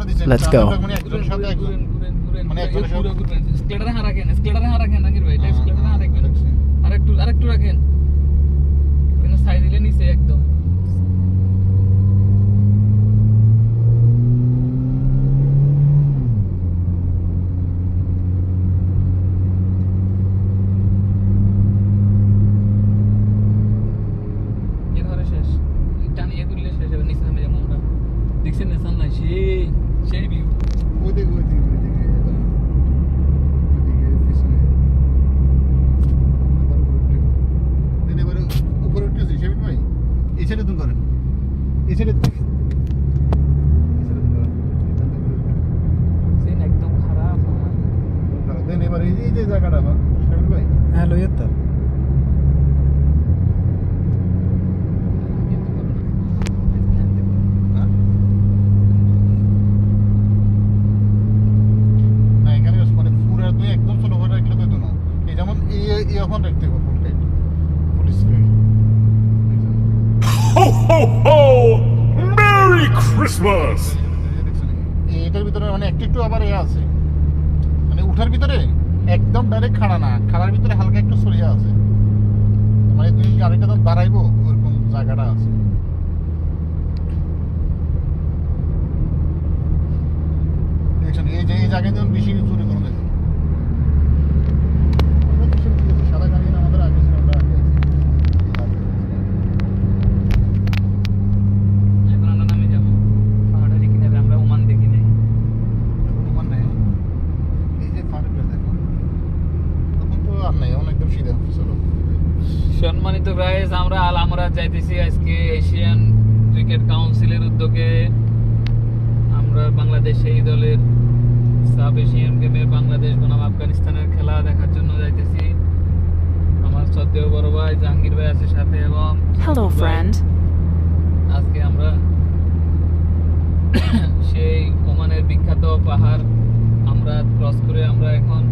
go. মানে। মানে হাঁ রাখবেন। আরেকটু আরেকটু রাখেন। ওখানে দিলে নিচে একদম। এ ধরে শেষ। টানিয়ে তুললে শেষ হবে নিচে নামে আমরা। দেখছেন না সামনে সেই। সেই ভিউ ওইদিকে ওইদিকে একদম ওইদিকে পিছনে আবার উপরে উঠে দিন এবারে উপরে উঠতেছি সেবিন ভাই এই সাইডে তুমি করেন। এই সাইডে একদম খারাপ আমার। দেন এবার এই যে- জায়গাটা বা সেবিন ভাই হ্যাঁ লইয়া তো হ্যাঁ? না এখানে মানে পুরো তুমি একদম ছোট করে রাখলে তো না এই যেমন এই এখন রাখতে হবে full tight full Ho, ho, ho! Merry Christmas! এটার ভিতরে মানে একটু একটু আবার এ আছে। মানে উঠার ভিতরে একদম ডাইরেক্ট খাড়া না। খাড়ার ভিতরে হালকা একটু সরিয়া আছে। মানে তুমি গাড়িটা তো দাঁড়াইবো ওরকম জায়গাটা আছে। এই যে এই জায়গায় যেমন বেশি চুরি কোনো দেখুন আমরা কিসের দিকে আছি? সাদা গাড়ি না আমাদের আগে ছিল আমরা আগে আছি এখন আমরা নামে যাব পাহাড়ে দেখি যাবে আমরা ওমান দেখি নাই এখন ওমান নেই এই যে ফার্মটা দেখো তখন তো আর নেই এখন একদম সিধা চলো সম্মানিত গাইস আমরা আল আমরা যাইতেছি আজকে এশিয়ান ক্রিকেট কাউন্সিলের উদ্যোগে আমরা বাংলাদেশ এই দলের সাব এশিয়ান গেমের বাংলাদেশ বনাম আফগানিস্তানের খেলা দেখার জন্য যাইতেছি আমার শ্রদ্ধেয় বড় ভাই জাহাঙ্গীর ভাই আছে সাথে এবং ভাই। friend. আজকে আমরা সেই ওমানের বিখ্যাত পাহাড় আমরা ক্রস করে আমরা এখন